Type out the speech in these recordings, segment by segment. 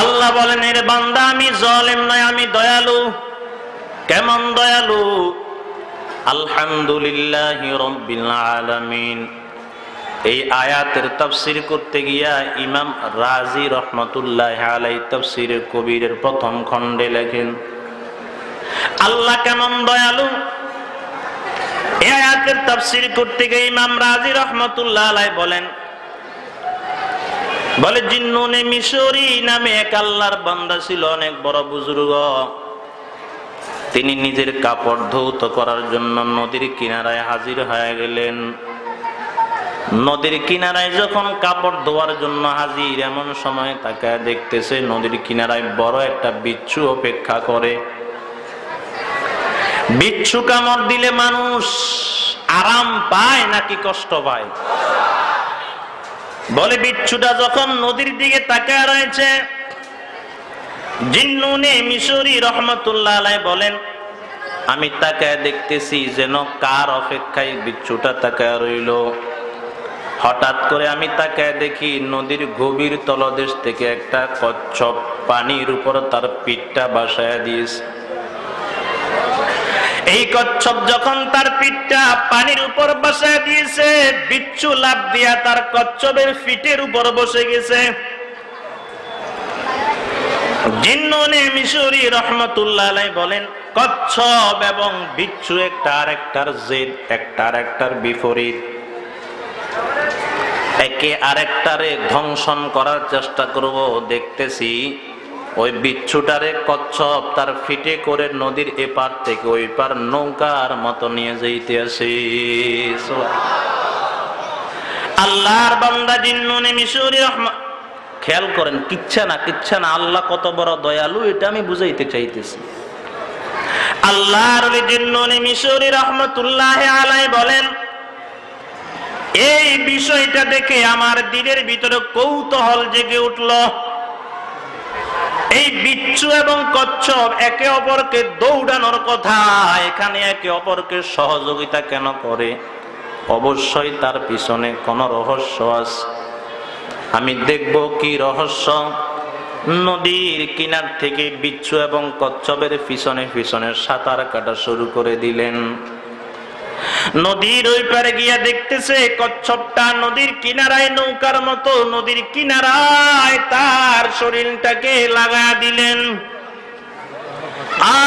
আল্লাহ বলেন, এর বান্দা আমি জলেম নয়, আমি দয়ালু। কেমন দয়ালু? আলহামদুলিল্লাহ আলামিন। এই আয়াতের তফসির করতে গিয়া ইমাম রাজি রহমতুল্লাহ আলাই তাফসিরের কবিরের প্রথম খণ্ডে লেখেন, আল্লাহ কেমন দয়ালু? এই আয়াতের তফসির করতে গিয়ে ইমাম রাজি রহমতুল্লাহ আলাই বলেন বলে, জিন্নুনে মিশরি নামে এক আল্লাহর বান্দা ছিল অনেক বড় বুজুর্গ। তিনি নিজের কাপড় ধৌত করার জন্য নদীর কিনারায় হাজির হয়ে গেলেন। নদীর কিনারায় যখন কাপড় ধোয়ার জন্য হাজির, এমন সময় তাকে দেখতেছে নদীর কিনারায় বড় একটা বিচ্ছু অপেক্ষা করে। বিচ্ছু কামড় দিলে মানুষ আরাম পায় নাকি কষ্ট পায়? বলে বিচ্ছুটা যখন নদীর দিকে তাকায় রয়েছে জিন্নুনে মিশরি রহমতুল্লাহ আলাই বলেন, আমি তাকায় দেখতেছি যেন কার অপেক্ষায় বিচ্ছুটা তাকায় রইল। হঠাৎ করে আমি তাকায় দেখি নদীর গভীর তলদেশ থেকে একটা কচ্ছপ পানির উপর তার পিঠটা বাসায় দিয়েছে। এই কচ্ছপ যখন তার পিঠটা পানির উপর বসায় দিয়েছে, বিচ্ছু লাভ দিয়া তার কচ্ছপের ফিটের উপর বসে গেছে। জিন্ননে মিশরি বলেন, কচ্ছপ এবং বিচ্ছু একটা আরেকটার জেদ, একটা আরেকটার বিপরীত। একে আরেকটারে ধ্বংসন করার চেষ্টা করব, দেখতেছি ওই বিচ্ছুটারে কচ্ছপ তার ফিটে করে নদীর এপার থেকে ওই পার নৌকার মতো নিয়ে যাইতে আসে। আল্লাহর বান্দা জিন্নুনে মিশরি রহমান খেয়াল করেন, কিচ্ছা না কিচ্ছা না, আল্লাহ কত বড় দয়ালু, এটা আমি বুঝাইতে চাইতেছি। আল্লাহর জিন্নুনে মিশরি রহমতুল্লাহ আলাই বলেন, এই বিষয়টা দেখে আমার দিনের ভিতরে কৌতূহল জেগে উঠল। এই বিচ্ছু এবং কচ্ছপ একে অপরকে দৌড়ানোর কথা, এখানে একে অপরকে সহযোগিতা কেন করে? অবশ্যই তার পিছনে কোন রহস্য আছে। আমি দেখব কি রহস্য। নদীর কিনার থেকে বিচ্ছু এবং কচ্ছপের পিছনে পিছনে সাঁতার কাটা শুরু করে দিলেন। নদীর ওই পারে গিয়া দেখতেছে কচ্ছপটা নদীর কিনারায় নৌকার মতো, নদীর কিনারায় তার শরীরটাকে লাগা দিলেন।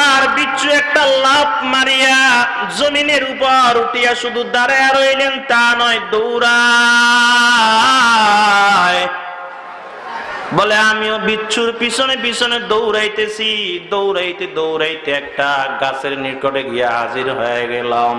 আর বিচ্ছু একটা লাভ মারিয়া জমিনের উপর উঠিয়া শুধু দাঁড়ায় রইলেন, তা নয়, দৌড়ায়। বলে, আমিও বিচ্ছুর পিছনে পিছনে দৌড়াইতেছি, দৌড়াইতে দৌড়াইতে একটা গাছের নিকটে গিয়া হাজির হয়ে গেলাম।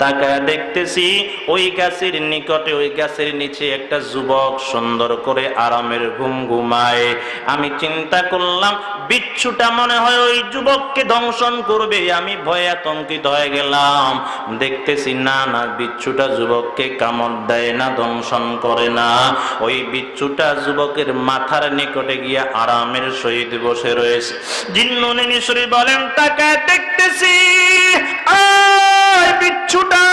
তাকে দেখতেছি ওই গাছের নিকটে, ওই গাছের নিচে একটা যুবক সুন্দর করে আরামের ঘুম ঘুমায়। আমি চিন্তা করলাম, বিচ্ছুটা মনে হয় ওই যুবককে দংশন করবে। আমি ভয়ে আতঙ্কিত হয়ে গেলাম। দেখতেছি, না না, বিচ্ছুটা যুবককে কামড় দেয় না, দংশন করে না। ওই বিচ্ছুটা যুবকের মাথার নিকটে গিয়া আরামের সহিত বসে রয়েছে। জিন্নুনি মিশরি বলেন, তাকে দেখতেছি। বিচ্ছুটা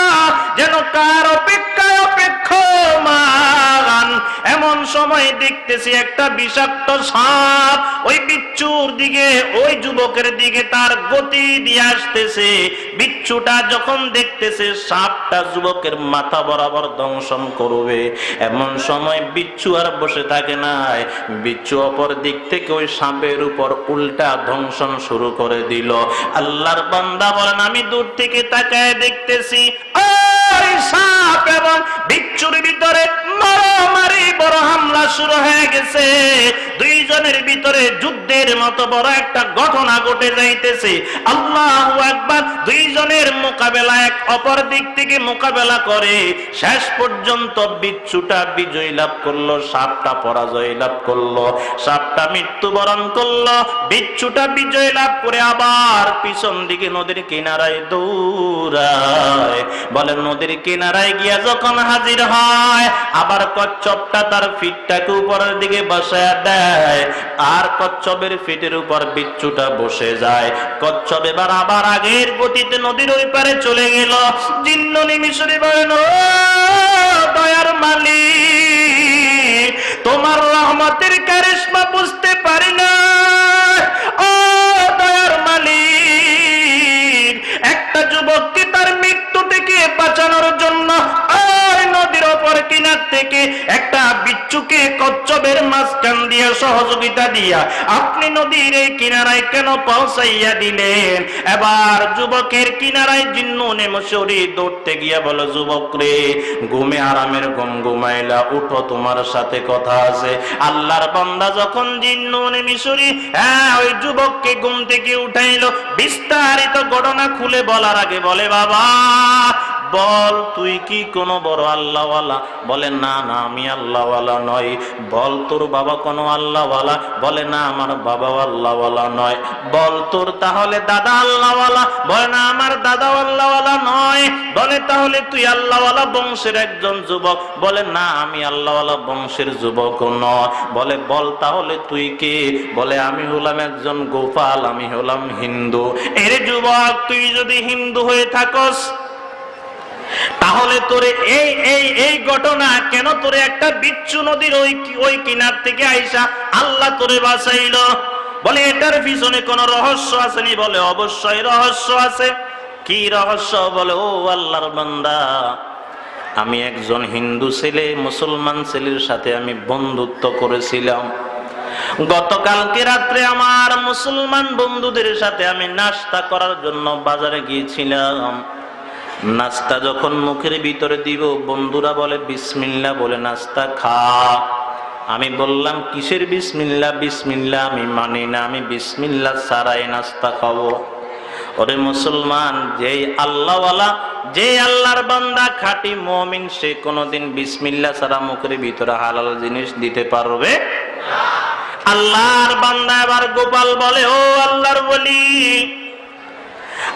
যেন কার অপেক্ষমান এমন সময় দেখতেছি একটা বিষাক্ত সাপ ওই বিচ্ছুর দিকে, ওই যুবকের দিকে তার গতি দিয়ে আসতেছে। বিচ্ছুটা যখন দেখতেছে, সাপটা যুবকের মাথা বরাবর দংশন করবে। এমন সময় বিচ্ছু আর বসে থাকে নাই। বিচ্ছু অপর দিক থেকে ওই সাপের উপর উল্টা ধ্বংসন শুরু করে দিল। আল্লাহর বান্দা বলেন, আমি দূর থেকে তাকায় দেখতেছি সাপ এবং বিচ্ছুর ভিতরে মারামারি, বড় হামলা শুরু হয়ে গেছে। দুইজনের ভিতরে যুদ্ধের মতো বড় একটা ঘটনা ঘটে যাইতেছে। আল্লাহ একবার দুইজনের মোকাবেলা এক অপর দিক থেকে মোকাবেলা করে। শেষ পর্যন্ত বিচ্ছুটা বিজয় লাভ করল, সাপটা পরাজয় লাভ করল, সাপটা মৃত্যুবরণ করল, বিচ্ছুটা বিজয় লাভ করে আবার পিছন দিকে নদীর কিনারায় দৌড়ায়। বলে, নদীর কিনারায় গিয়া যখন হাজির হয়, আবার কচ্ছপটা তার ফিটটাকে উপরের দিকে বসায় দেয়, আর কচ্ছপের ফিটের উপর বিচ্ছুটা বসে যায়। কচ্ছপ এবার আবার আগের গতিতে নদীর ওই পারে চলে গেল। জিন্ন নিমিশরি বলেন, "ও দয়ার মালিক, তোমার রহমতের কারিশমা বুঝতে পারি না। উৎসবের মাঝখান দিয়া সহযোগিতা দিয়া আপনি নদীর এই কিনারায় কেন পৌঁছাইয়া দিলেন? এবার যুবকের কিনারায় জিন্নু নেমসরি দৌড়তে গিয়া বলো, যুবক রে, ঘুমে আরামের ঘুম ঘুমাইলা, উঠো, তোমার সাথে কথা আছে। আল্লাহর বান্দা যখন জিন্নু নেমিসরি হ্যাঁ ওই যুবককে ঘুম থেকে উঠাইলো। বিস্তারিত ঘটনা খুলে বলার আগে বলে, বাবা বল, তুই কি কোনো বড় আল্লাহওয়ালা? বলে, না না, আমি আল্লাহওয়ালা নয় বল, তোর বাবা কোনো আল্লাহওয়ালা? বলে, না, আমার বাবা আল্লাহওয়ালা নয়। বল, তোর তাহলে দাদা আল্লাহওয়ালা? বলে, না, আমার দাদাও আল্লাহওয়ালা নয়। বলে, তাহলে তুই আল্লাহওয়ালা বংশের একজন যুবক? বলে, না, আমি আল্লাহওয়ালা বংশের যুবক নয়। বলে, বল, তাহলে তুই কে? বলে, আমি হলাম একজন গোপাল, আমি হলাম হিন্দু। এর যুবক, তুই যদি হিন্দু হয়ে থাকস তাহলে তোরে এই এই এই ঘটনা কেন তোরে একটা বিচ্ছু নদীর ওই ওই কিনার থেকে আইসা আল্লাহ তোরে বাঁচাইল? বলে এটার পিছনে কোন রহস্য আসেনি? বলে অবশ্যই রহস্য আছে। কি রহস্য? বলে, ও আল্লাহর বান্দা, আমি একজন হিন্দু ছেলে, মুসলমান ছেলের সাথে আমি বন্ধুত্ব করেছিলাম। গতকালকে রাত্রে আমার মুসলমান বন্ধুদের সাথে আমি নাস্তা করার জন্য বাজারে গিয়েছিলাম। নাস্তা যখন মুখের ভিতরে দিব, বন্ধুরা বলে, বিসমিল্লা বলে, নাস্তা খা। আমি বললাম, কিসের বিসমিল্লা? বিসমিল্লা আমি মানি না, আমি বিসমিল্লা সারাই নাস্তা খাব। ওরে মুসলমান, যেই আল্লাহওয়ালা যে আল্লাহর বান্দা খাঁটি মমিন, সে কোনোদিন বিসমিল্লা সারা মুখের ভিতরে হালাল জিনিস দিতে পারবে? আল্লাহর বান্দা এবার গোপাল বলে, ও আল্লাহর বলি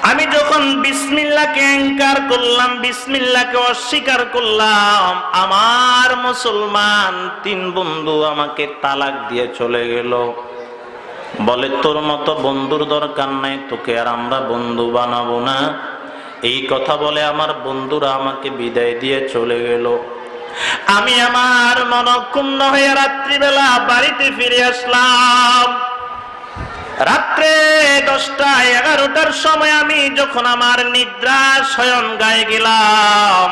আমি যখন বিসমিল্লাকে অ্যাঙ্কার করলাম বিসমিল্লাকে অস্বীকার করলাম, আমার মুসলমান তিন বন্ধু আমাকে তালাক দিয়ে চলে গেল। বলে, তোর মতো বন্ধুর দরকার নাই, তোকে আর আমরা বন্ধু বানাবো না। এই কথা বলে আমার বন্ধুরা আমাকে বিদায় দিয়ে চলে গেল। আমি আমার মনক্ষুণ্ণ হয়ে রাত্রিবেলা বাড়িতে ফিরে আসলাম। রাত্রে দশটা এগারোটার সময় আমি যখন আমার নিদ্রা শয়ন গায়ে গেলাম,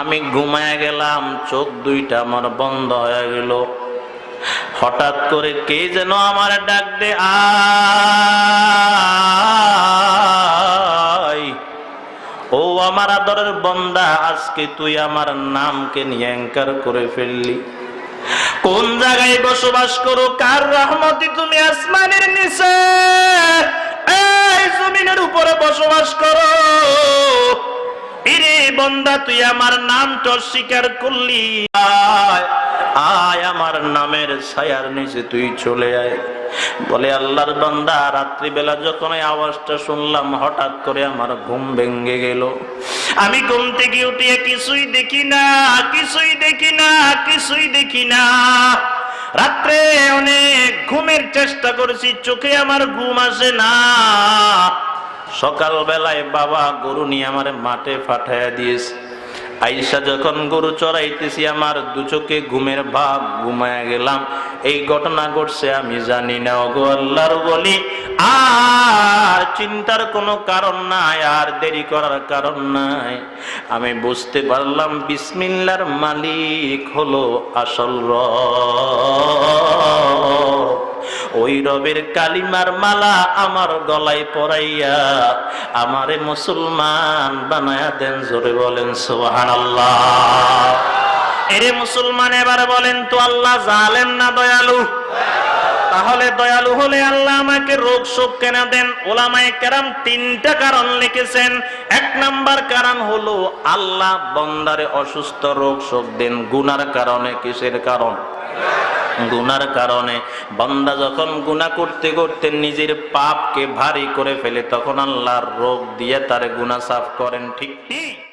আমি ঘুমায় গেলাম, চোখ দুইটা আমার বন্ধ হয়ে গেল। হঠাৎ করে কে যেন আমার ডাক দে ও আমার আদরের বন্দা, আজকে তুই আমার নামকে নিয়ে অ্যাঙ্কার করে ফেললি। কোন জায়গায় বসবাস করো? কার রহমতি তুমি আসমানের নিচে এই জমিনের উপরে বসবাস করো? বন্দা, তুই আমার নামটা স্বীকার করলি। আয়, আমার নামের ছায়ার নিচে তুই চলে আয়। বলে আল্লাহর বান্দা রাত্রিবেলা যখন এই আওয়াজটা শুনলাম হঠাৎ করে আমার ঘুম ভেঙে গেল। আমি ঘুম থেকে উঠিয়ে কিছুই দেখি না কিছুই দেখি না কিছুই দেখি না। রাত্রে অনেক ঘুমের চেষ্টা করেছি চোখে আমার ঘুম আসে না। সকাল বেলায় বাবা গরু নিয়ে আমার মাঠে পাঠাইয়া দিয়েছে। আইসা যখন গরু চড়াইতেছি, আমার দু চোখে ঘুমের ভাব ঘুমায় গেলাম। এই ঘটনা ঘটছে, আমি জানি না। ওগো আল্লাহর বলি আর চিন্তার কোনো কারণ নাই, আর দেরি করার কারণ নাই। আমি বুঝতে পারলাম, বিসমিল্লার মালিক হলো আসল রব। ওই রবের কালিমার মালা আমার গলায় পরাইয়া আমারে মুসলমান বানায়া দেন, জোরে বলেন সোহান এরে মুসলমান, এবার বলেন তো আল্লাহ জালেন না দয়ালু? তাহলে দয়ালু হলে আল্লাহ আমাকে রোগ শোক কেনা দেন। ওলামায় কেরাম তিনটা কারণ লিখেছেন। এক নাম্বার কারণ হলো, আল্লাহ বন্দারে অসুস্থ রোগ শোক দেন। গুনার কারণে কিসের কারণ? গুনার কারণে বান্দা যখন গুনা করতে করতে নিজের পাপকে ভারী করে ফেলে, তখন আল্লাহর রোগ দিয়ে তার গুনা সাফ করেন, ঠিক ঠিক